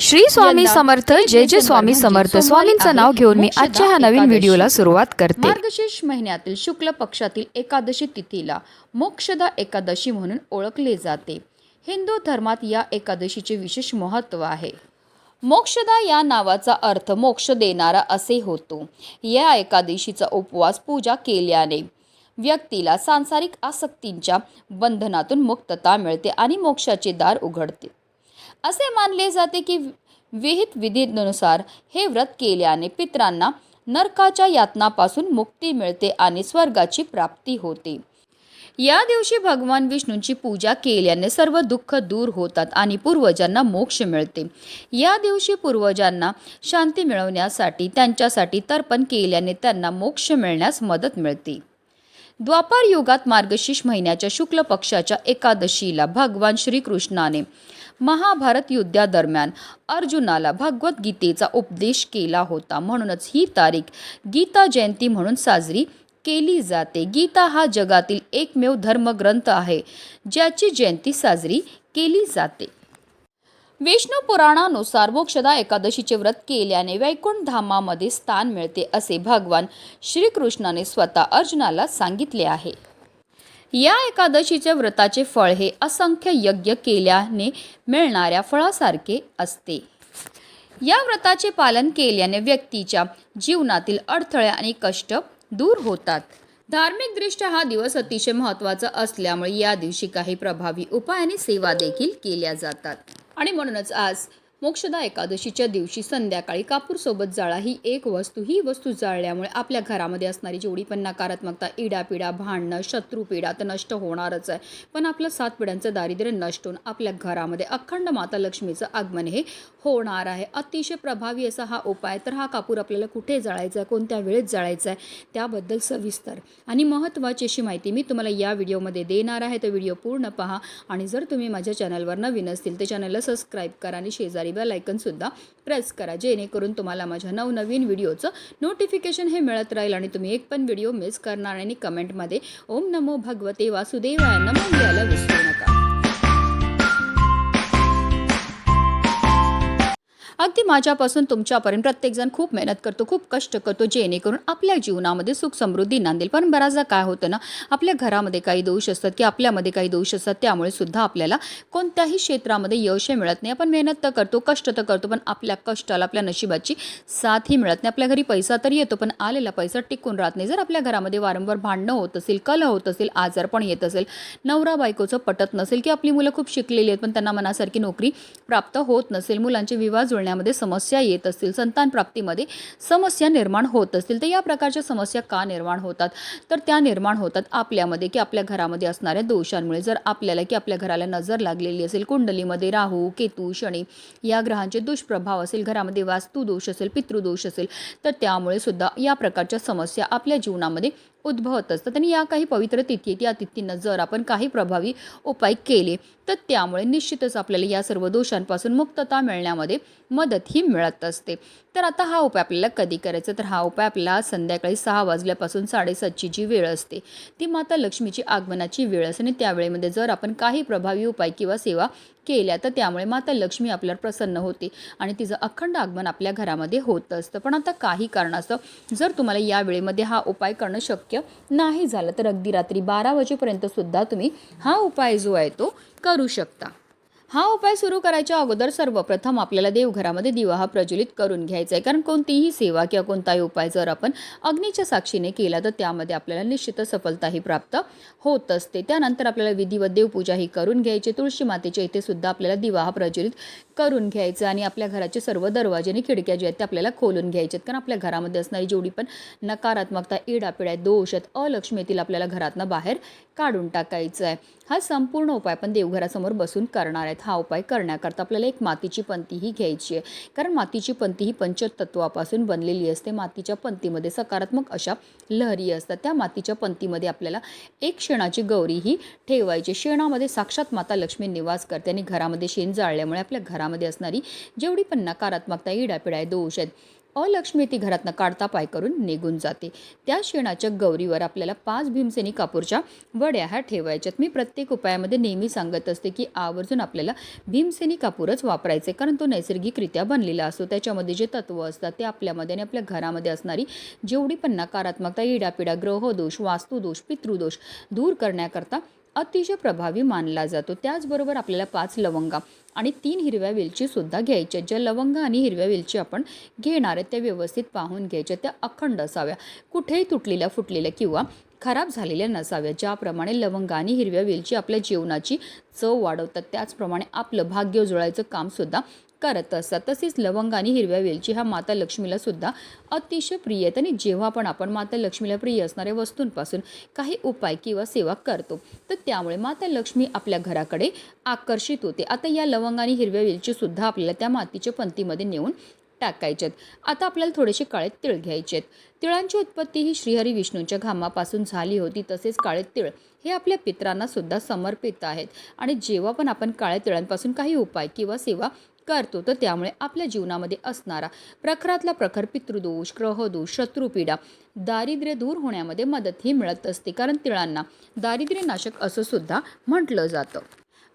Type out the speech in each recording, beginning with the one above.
श्री स्वामी समर्थ जय जय स्वामी समर्थ. स्वामींचं नाव घेऊन मी आजच्या ह्या नवीन. व्हिडिओला सुरुवात करते. मार्गशीर्ष महिन्यातील शुक्ल पक्षातील एकादशी तिथीला मोक्षदा एकादशी म्हणून ओळखले जाते. हिंदू धर्मात या एकादशीचे विशेष महत्त्व आहे. मोक्षदा या नावाचा अर्थ मोक्ष देणारा असे होतो. या एकादशीचा उपवास पूजा केल्याने व्यक्तीला सांसारिक आसक्तींच्या बंधनातून मुक्तता मिळते आणि मोक्षाचे दार उघडते. असे मानले जाते की विहित विधीनुसार हे व्रत केल्याने पितरांना नरकाच्या यातनापासून मुक्ती मिळते आणि स्वर्गाची प्राप्ती होते. या दिवशी भगवान विष्णूंची पूजा केल्याने सर्व दुःख दूर होतात आणि पूर्वजांना मोक्ष मिळते. या दिवशी पूर्वजांना शांती मिळवण्यासाठी त्यांच्यासाठी तर्पण केल्याने त्यांना मोक्ष मिळण्यास मदत मिळते. द्वापार युगात मार्गशीर्ष महिन्याच्या शुक्ल पक्षाच्या एकादशीला भगवान श्रीकृष्णाने महाभारत युद्धादरम्यान अर्जुनाला भगवद्गीतेचा उपदेश केला होता. म्हणूनच ही तारीख गीता जयंती म्हणून साजरी केली जाते. गीता हा जगातील एकमेव धर्मग्रंथ आहे ज्याची जयंती साजरी केली जाते. विष्णू पुराणानुसार मोक्षदा एकादशीचे व्रत केल्याने वैकुंठ धामामध्ये स्थान मिळते असे भगवान श्रीकृष्णाने स्वतः अर्जुनाला सांगितले आहे. या एकादशीचे व्रताचे फळ हे असंख्य यज्ञ केल्याने मिळणाऱ्या फळासारखे असते. या व्रताचे पालन केल्याने व्यक्तीच्या जीवनातील अडथळे आणि कष्ट दूर होतात. धार्मिकदृष्ट्या हा दिवस अतिशय महत्त्वाचा असल्यामुळे या दिवशी काही प्रभावी उपाय आणि सेवा देखील केल्या जातात. आणि म्हणूनच आज मोक्षदा एकादशीच्या दिवशी संध्याकाळी कापूरसोबत जाळा ही एक वस्तू. ही वस्तू जाळल्यामुळे आपल्या घरामध्ये असणारी जेवढी पण नकारात्मकता इडापिडा भांडणं शत्रुपिडा तर नष्ट होणारच आहे. पण आपलं सात पिढ्यांचं दारिद्र्य नष्ट होऊन आपल्या घरामध्ये अखंड माता लक्ष्मीचं आगमन हे होणार आहे. अतिशय प्रभावी असा हा उपाय तर हा कापूर आपल्याला कुठे जाळायचा आहे? कोणत्या वेळेत जाळायचा आहे? त्याबद्दल सविस्तर आणि महत्त्वाची अशी माहिती मी तुम्हाला या व्हिडिओमध्ये देणार आहे. तर व्हिडिओ पूर्ण पहा आणि जर तुम्ही माझ्या चॅनलवर नवीन असतील तर चॅनलला सबस्क्राईब करा आणि शेजारी बेल आयकनसुद्धा प्रेस करा जेणेकरून तुम्हाला माझ्या नवनवीन व्हिडिओचं नोटिफिकेशन हे मिळत राहील आणि तुम्ही एक पण व्हिडिओ मिस करणार आणि कमेंटमध्ये ओम नमो भगवते वासुदेवाय नमो याला विसरू नका अगदी माझ्यापासून तुमच्यापर्यंत प्रत्येकजण खूप मेहनत करतो खूप कष्ट करतो जेणेकरून आपल्या जीवनामध्ये सुख समृद्धी नांदेल. पण बऱ्याचदा काय होतं ना आपल्या घरामध्ये काही दोष असतात की आपल्यामध्ये काही दोष असतात त्यामुळे सुद्धा आपल्याला कोणत्याही क्षेत्रामध्ये यश मिळत नाही. आपण मेहनत तर करतो कष्ट तर करतो पण आपल्या कष्टाला आपल्या नशिबाची साथही मिळत नाही. आपल्या घरी पैसा तर येतो पण आलेला पैसा टिकून राहत नाही. जर आपल्या घरामध्ये वारंवार भांडणं होत असेल कल होत असेल आजार पण येत असेल नवरा बायकोचं पटत नसेल की आपली मुलं खूप शिकलेली आहेत पण त्यांना मनासारखी नोकरी प्राप्त होत नसेल मुलांचे विवाह जुळण्यामध्ये समस्या येत असतील संतान प्राप्तीमध्ये समस्या निर्माण होत असतील तर या प्रकारच्या समस्या का निर्माण होतात? तर त्या निर्माण होतात आपल्यामध्ये की आपल्या घरामध्ये असणाऱ्या दोषांमुळे. जर आपल्याला की आपल्या घराला नजर लागलेली असेल कुंडलीमध्ये राहू केतू शनी या ग्रहांचे दुष्प्रभाव असेल घरामध्ये वास्तू दोष असेल पितृदोष असेल तर त्यामुळे सुद्धा या प्रकारच्या समस्या आपल्या जीवनामध्ये उद्भवत असतात आणि या काही पवित्र तिथी आहेत. या तिथींना जर आपण काही प्रभावी उपाय केले तर त्यामुळे निश्चितच आपल्याला या सर्व दोषांपासून मुक्तता मिळण्यामध्ये मदत ही मिळत असते. तर आता हा उपाय आपल्याला कधी करायचा? तर हा उपाय आपला संध्याकाळी सहा वाजल्यापासून साडेसातची जी वेळ असते ती माता लक्ष्मीची आगमनाची वेळ असते. आणि त्यावेळेमध्ये जर आपण काही प्रभावी उपाय किंवा सेवा केल्या तर त्यामुळे माता लक्ष्मी आपल्यावर प्रसन्न होते आणि तिचं अखंड आगमन आपल्या घरामध्ये होत असतं. पण आता काही कारणास्तव जर तुम्हाला या वेळेमध्ये हा उपाय करणं शक्य नाही झालं तर अगदी रात्री बारा वाजेपर्यंत सुद्धा तुम्ही हा उपाय जो आहे तो करू शकता. हा उपाय सुरू करायच्या अगोदर सर्वप्रथम आपल्याला देवघरामध्ये दिवा हा प्रज्वलित करून घ्यायचा आहे कारण कोणतीही सेवा किंवा कोणताही उपाय जर आपण अग्नीच्या साक्षीने केला तर त्यामध्ये आपल्याला निश्चित सफलताही प्राप्त होत असते. त्यानंतर आपल्याला विधिवत देवपूजा ही करून घ्यायची. तुळशी मातेच्या इथे सुद्धा आपल्याला दिवा हा प्रज्वलित करून घ्यायचं आणि आपल्या घराचे सर्व दरवाजे आणि खिडक्या जे आहेत ते आपल्याला खोलून घ्यायचे आहेत. कारण आपल्या घरामध्ये असणारी जेवढी पण नकारात्मकता इडापिड्या दोष आहेत अलक्ष्मी आपल्याला घरातनं बाहेर काढून टाकायचं आहे. हा संपूर्ण उपाय आपण देवघरासमोर बसून करणार आहेत. हा उपाय करण्याकरता आपल्याला एक मातीची पंथीही घ्यायची आहे. कारण मातीची पंती ही पंचतत्वापासून बनलेली असते. मातीच्या पंतीमध्ये सकारात्मक अशा लहरी असतात. त्या मातीच्या पंतीमध्ये आपल्याला एक शेणाची गौरी ही ठेवायची. शेणामध्ये साक्षात माता लक्ष्मी निवास करते आणि घरामध्ये शेण जाळल्यामुळे आपल्या घरा घरामध्ये असणारी जेवढी पण नकारात्मकता इडापिडा दोष आहेत अलक्ष्मी ती घरातनं काढता पाय करून निघून जाते. त्या शेणाच्या गौरीवर आपल्याला पाच भीमसेनी कापूरच्या वड्या ह्या ठेवायच्यात. मी प्रत्येक उपायामध्ये नेहमी सांगत असते की आवर्जून आपल्याला भीमसेनी कापूरच वापरायचे कारण तो नैसर्गिकरित्या बनलेला असतो. त्याच्यामध्ये जे तत्व असतात ते आपल्यामध्ये आणि आपल्या घरामध्ये असणारी जेवढी पण नकारात्मकता इडापिडा ग्रहदोष वास्तुदोष पितृदोष दूर करण्याकरता अतिशय प्रभावी मानला जातो. त्याचबरोबर आपल्याला पाच लवंगा आणि तीन हिरव्या वेलचीसुद्धा घ्यायच्या ज्या लवंगा आणि हिरव्या वेलची आपण घेणार आहेत त्या व्यवस्थित पाहून घ्यायच्या त्या अखंड असाव्या. कुठेही तुटलेल्या फुटलेल्या किंवा खराब झालेल्या नसाव्या ज्याप्रमाणे लवंग आणि हिरव्या वेलची आपल्या जेवणाची चव वाढवतात त्याचप्रमाणे आपलं भाग्य उजळायचं कामसुद्धा करत असतात. तसेच लवंग आणि हिरव्या वेलची ह्या माता लक्ष्मीला सुद्धा अतिशय प्रिय आहेत आणि जेव्हा पण आपण माता लक्ष्मीला प्रिय असणाऱ्या वस्तूंपासून काही उपाय किंवा सेवा करतो तर त्यामुळे माता लक्ष्मी आपल्या घराकडे आकर्षित होते. आता या लवंग आणि हिरव्या वेलची सुद्धा आपल्याला त्या मातीच्या पंक्तीमध्ये नेऊन टाकायच्यात आता आपल्याला थोडेसे काळे तिळ घ्यायचे तिळांची उत्पत्ती ही श्रीहरी विष्णूंच्या घामापासून झाली होती तसेच काळे तिळ हे आपल्या पित्रांना सुद्धा समर्पित आहेत. आणि जेव्हा पण आपण काळ्या तिळांपासून काही उपाय किंवा सेवा करतो तर त्यामुळे आपल्या जीवनामध्ये असणारा प्रखरातला प्रखर पितृदोष ग्रहदोष शत्रुपीडा दारिद्र्य दूर होण्यामध्ये मदतही मिळत असते. कारण तिळांना दारिद्र्य नाशक असं सुद्धा म्हटलं जातं.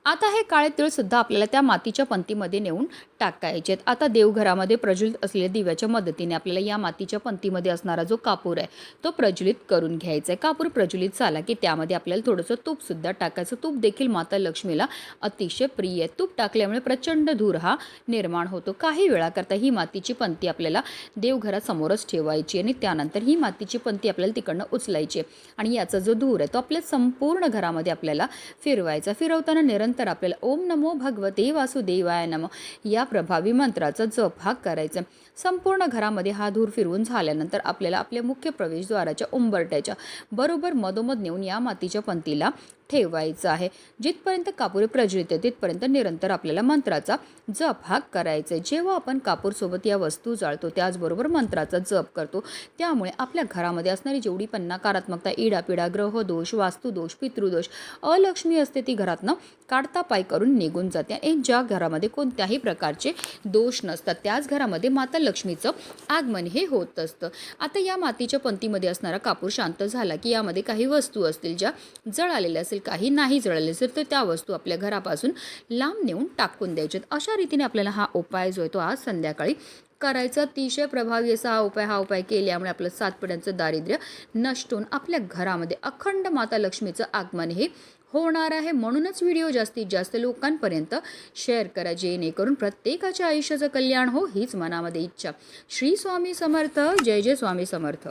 आता हे काळे तिळ सुद्धा आपल्याला त्या मातीच्या पंतीमध्ये नेऊन टाकायचे आहेत आता देवघरामध्ये प्रज्वलित असलेल्या दिव्याच्या मदतीने आपल्याला या मातीच्या पंतीमध्ये असणारा जो कापूर आहे तो प्रज्वलित करून घ्यायचा आहे कापूर प्रज्वलित झाला की त्यामध्ये आपल्याला थोडंसं तूपसुद्धा टाकायचं. तूप देखील माता लक्ष्मीला अतिशय प्रिय आहे. तूप टाकल्यामुळे प्रचंड धूर हा निर्माण होतो. काही वेळाकरता ही मातीची पंती आपल्याला देवघरासमोरच ठेवायची आणि त्यानंतर ही मातीची पंती आपल्याला तिकडनं उचलायची आणि याचा जो धूर आहे तो आपल्या संपूर्ण घरामध्ये आपल्याला फिरवायचा. फिरवताना निरंतर आपल्याला ओम नमो भगवते वासुदेवाय नम या प्रभावी मंत्राचा जप हा करायचा. संपूर्ण घरामध्ये हा धूर फिरवून झाल्यानंतर आपल्याला आपल्या मुख्य प्रवेशद्वाराच्या उंबरट्याच्या बरोबर मधोमध नेऊन या मातीच्या पंतीला ठेवायचं आहे. जिथपर्यंत कापूर प्रज्वलित आहे तिथपर्यंत निरंतर आपल्याला मंत्राचा जप हा करायचा आहे. जेव्हा आपण कापूरसोबत या वस्तू जाळतो त्याचबरोबर मंत्राचा जप करतो त्यामुळे आपल्या घरामध्ये असणारी जेवढी पण नकारात्मकता इडापिडा ग्रहदोष वास्तुदोष पितृदोष अलक्ष्मी असते ती घरातनं काढता पाय करून निघून जाते. आणि ज्या घरामध्ये कोणत्याही प्रकारचे दोष नसतात त्याच घरामध्ये माता लक्ष्मीचं आगमन हे होत असतं. आता या मातीच्या पंतीमध्ये असणारा कापूर शांत झाला की यामध्ये काही वस्तू असतील ज्या जळालेल्या असेल काही नाही जळले असेल तर त्या वस्तू आपल्या घरापासून लांब नेऊन टाकून द्यायच्यात अशा रीतीने आपल्याला हा उपाय जो आहे तो आज संध्याकाळी करायचा. अतिशय प्रभावी असा हा उपाय हा उपाय केल्यामुळे आपलं सात पिढ्यांचं दारिद्र्य नष्ट होऊन आपल्या घरामध्ये अखंड माता लक्ष्मीचं आगमन हे होणार आहे. म्हणूनच व्हिडिओ जास्तीत जास्त लोकांपर्यंत शेअर करा जेणेकरून प्रत्येकाच्या आयुष्याचं कल्याण हो हीच मनामध्ये इच्छा. श्री स्वामी समर्थ. जय जय स्वामी समर्थ.